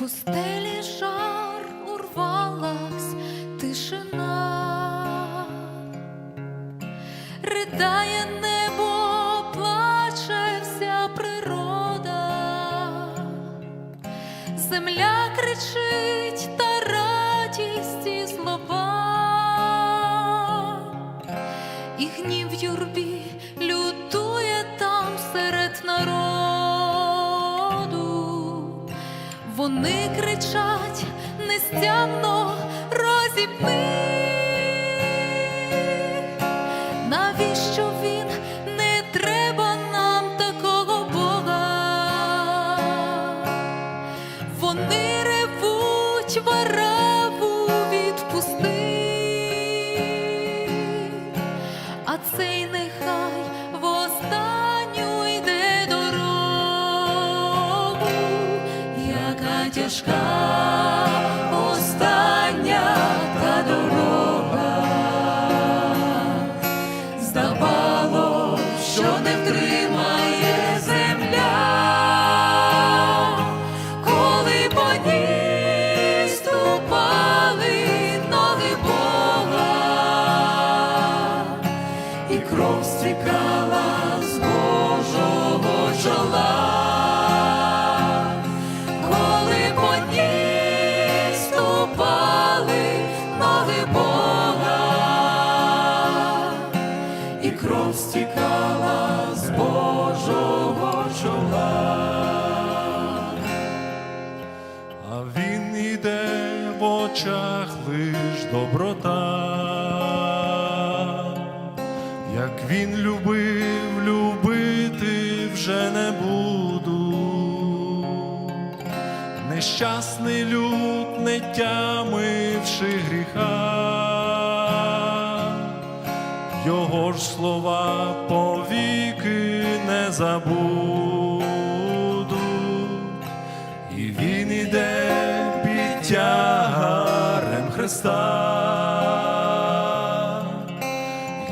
пустелі жар урвалась тишина, ридає небо, плаче вся природа, земля кричить та радість і злоба, і гнів юрбі Вони кричать нестямно розіпни. Навіщо він не треба нам такого Бога? Вони ревуть вараву тяжка остання та дорога. Здавало, що не втримає земля, коли по ній ступали ноги Бога, і кров стікала з кров стікала з Божого чола. А він іде в очах лиш доброта, як він любив, любити вже не буду. Нещасний люд, не тямивши гріха, його ж слова повіки не забуду, і він іде під тягарем Христа,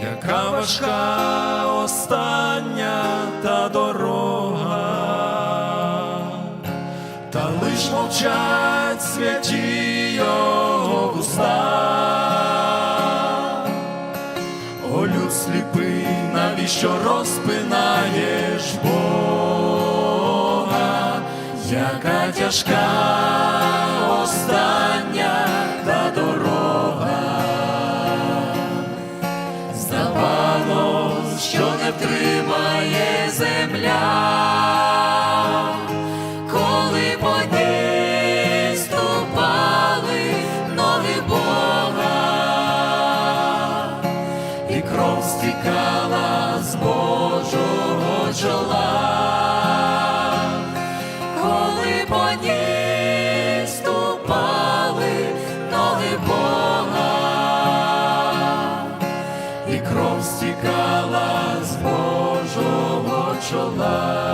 яка важка остання та дорога, та лиш мовчать святі його вуста. О, люд сліпий, навіщо розпинаєш Бога, яка тяжка остання Чола, коли по ній ступали ноги Бога і кров стікала з Божого чола.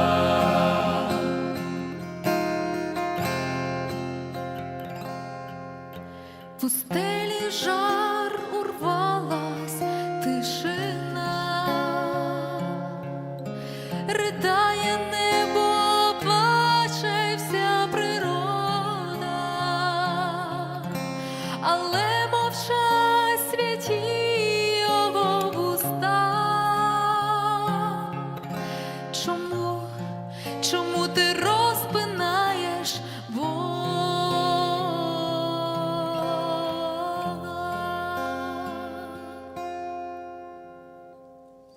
Пустелі жар